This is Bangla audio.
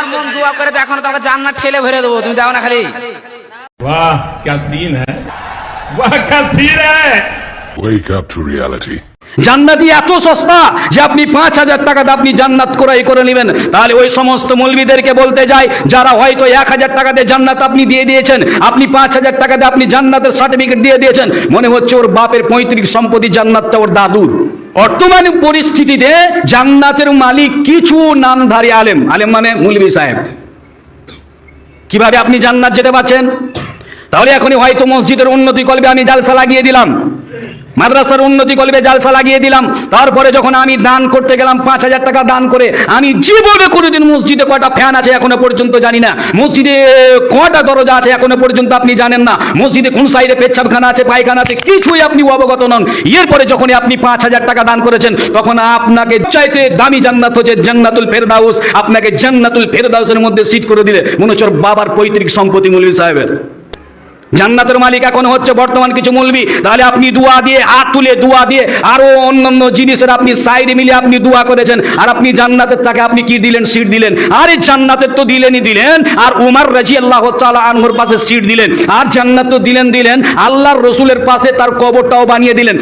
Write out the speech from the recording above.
তোমার মন দোয়া করে দেখো না তোমাকে জান্নাত ঠেলে ভরে দেবো তুমি দাও না খালি वाह क्या सीन है वाह क्या सीन है Wake up to reality. জান্নাতি এত সস্তা যে আপনি পাঁচ হাজার টাকাতে আপনি জান্নাত ক্রয় করে নেবেন তাহলে ওই সমস্ত মৌলবীদেরকে বলতে যাই যারা হয়তো এক হাজার টাকাতে জান্নাত আপনি দিয়ে দিয়েছেন আপনি পাঁচ হাজার টাকাতে আপনি জান্নাতের সার্টিফিকেট দিয়ে দিয়েছেন মনে হচ্ছে ওর বাপের পঁয়ত্রিশ সম্পত্তি জান্নাতটা ওর দাদুর বর্তমান পরিস্থিতিতে জান্নাতের মালিক কিছু নামধারী আলেম। আলেম মানে মুলবি সাহেব। কীভাবে আপনি জান্নাত যেতে পারছেন? তাহলে এখনই হয়তো মসজিদের উন্নতি কলবে আমি জালসা লাগিয়ে দিলাম। মাদ্রাসার উন্নতি কলবে জালসা লাগিয়ে দিলাম। তারপরে যখন আমি দান করতে গেলাম, পাঁচ হাজার টাকা দান করে, আমি জীবনে কোনোদিন মসজিদে কয়টা ফ্যান আছে এখনও পর্যন্ত জানি না। মসজিদে কয়টা দরজা আছে এখনও পর্যন্ত আপনি জানেন না। মসজিদে কোন সাইডে পেচ্ছাপখানা আছে পায়খানা আছে কিছুই আপনি অবগত নন। এরপরে যখনই আপনি পাঁচ হাজার টাকা দান করেছেন, তখন আপনাকে চাইতে দামি জান্নাত হচ্ছে জান্নাতুল ফেরদাউস। আপনাকে জান্নাতুল ফেরদাউসের মধ্যে সিট করে দিলে, মনে হচ্ছে বাবার পৈতৃক সম্পত্তি মৌলভী সাহেবের। জান্নাতের মালিক এখন হচ্ছে বর্তমান কিছু মূলবি। তাহলে আপনি দোয়া দিয়ে, হাত তুলে দোয়া দিয়ে, আরও অন্যান্য জিনিসের আপনি সাইড মিলে আপনি দোয়া করেছেন। আর আপনি জান্নাতের তাকে আপনি কি দিলেন? সিট দিলেন। আরে জান্নাতের তো দিলেনই দিলেন। আর উমার রাজি আল্লাহ আনহুর পাশে সিট দিলেন। আর জান্নাত তো দিলেন দিলেন। আল্লাহর রসুলের পাশে তার কবরটাও বানিয়ে দিলেন।